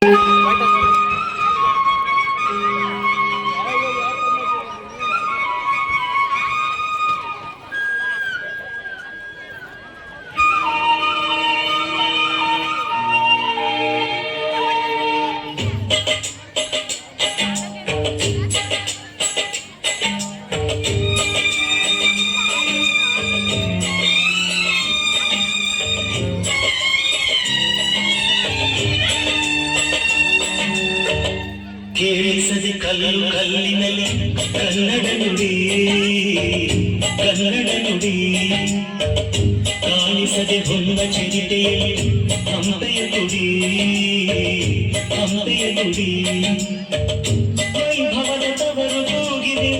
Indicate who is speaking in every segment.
Speaker 1: Thank you. ಆಲಿಸದೆ ಹೊಲ್ಲ ಚಿಗಿಟೆಯಲ್ಲಿ ಹಂತೆಯ ಗುಡಿ ಹಂತೆಯ ಗುಡಿ ವೈಭವದ ತವರು ಹೋಗಿದೆ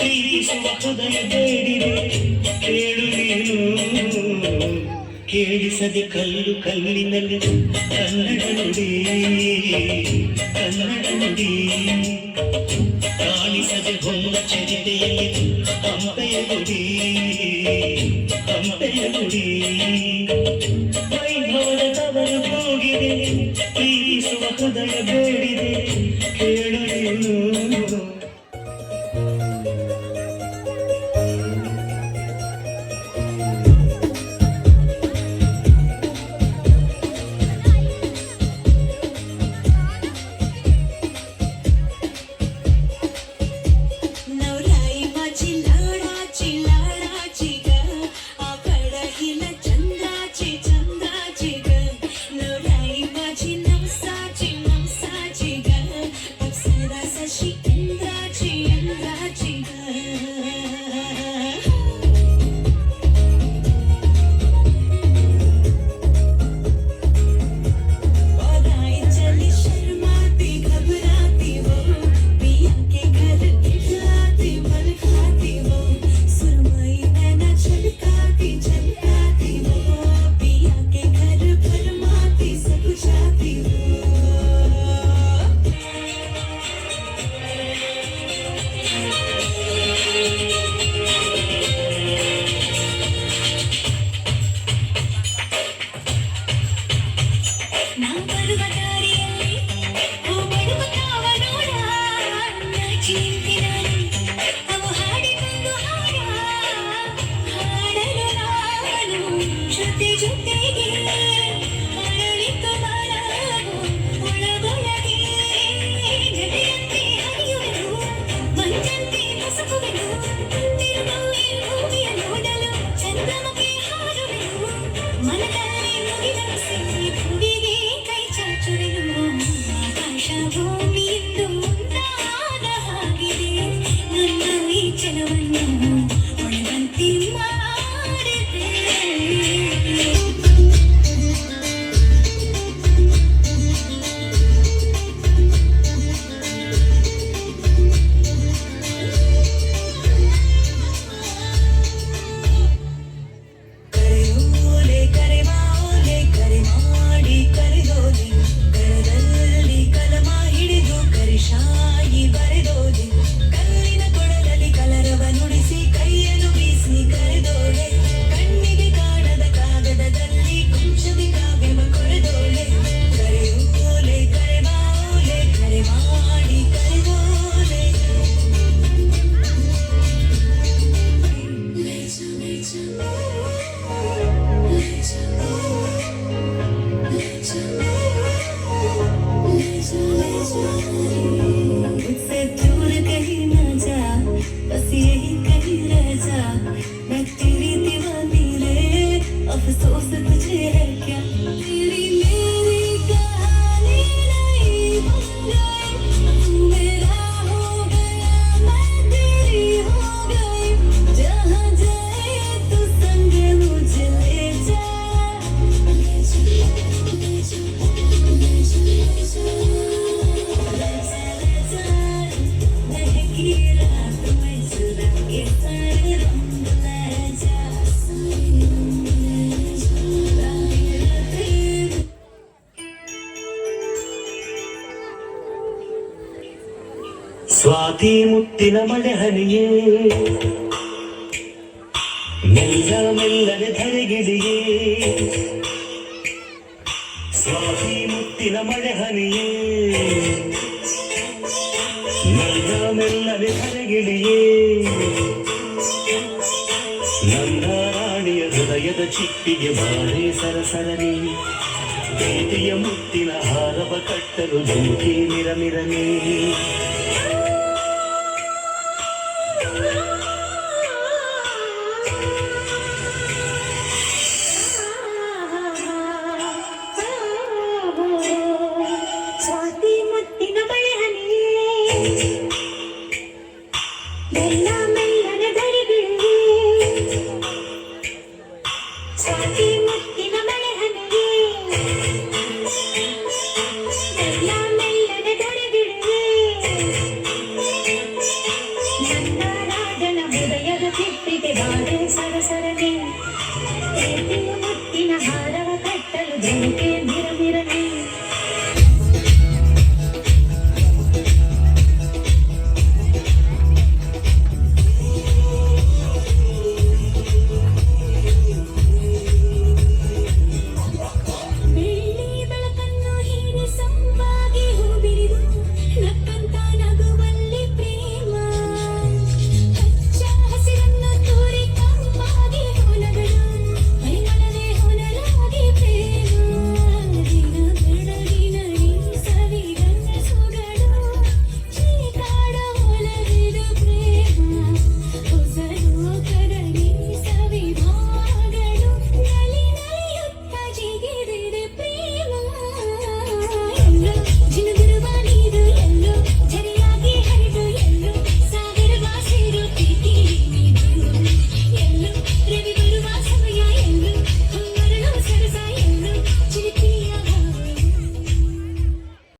Speaker 1: ತಿಳಿಸುವ ಹೃದಯ ಬೇಡಿದೆ ಕೇಳು ನೀನು ಕೇಳಿಸದೆ ಕಲ್ಲು ಕಲ್ಲಿನಲ್ಲಿ ಕನ್ನಡ ನುಡಿ ಕನ್ನಡ ನುಡಿ. ಕಾಣಿಸದೆ ಹೊಂದ ಚರಿತೆಯಲ್ಲಿ ಹಂಪೆಯ ನುಡಿ ಹಂಪೆಯ ನುಡಿ. ವೈಭವದ ತವರು ಹೋಗಿದೆ ಪ್ರೀತಿಸುವ ಹೃದಯ
Speaker 2: ಬೇಡಿ. ಜೊತೆ ಜೊತೆಗೆ
Speaker 1: ಸ್ವಾತಿ ಮುತ್ತಿನ ಮಳೆ ಹರಿಯೇ ಮೆಲ್ಲ ಮೆಲ್ಲನೆ ಧರೆಗಿಳಿಯೇ. ಸ್ವಾತಿ ಮುತ್ತಿನ ಮಳೆ ಹರಿಯೇ ಮೆಲ್ಲ ಮೆಲ್ಲನೆ ಧರೆಗಿಳಿಯೇ. ಹೃದಯದ ಚಿಪ್ಪಿಗೆ ಬಾರೆ ಸರಸರನೆ ಪ್ರೀತಿಯ ಮುತ್ತಿನ ಹಾರವ ಕಟ್ಟಲು ಜುಮುಕಿ ಮಿರಮಿರನೆ కట్టలు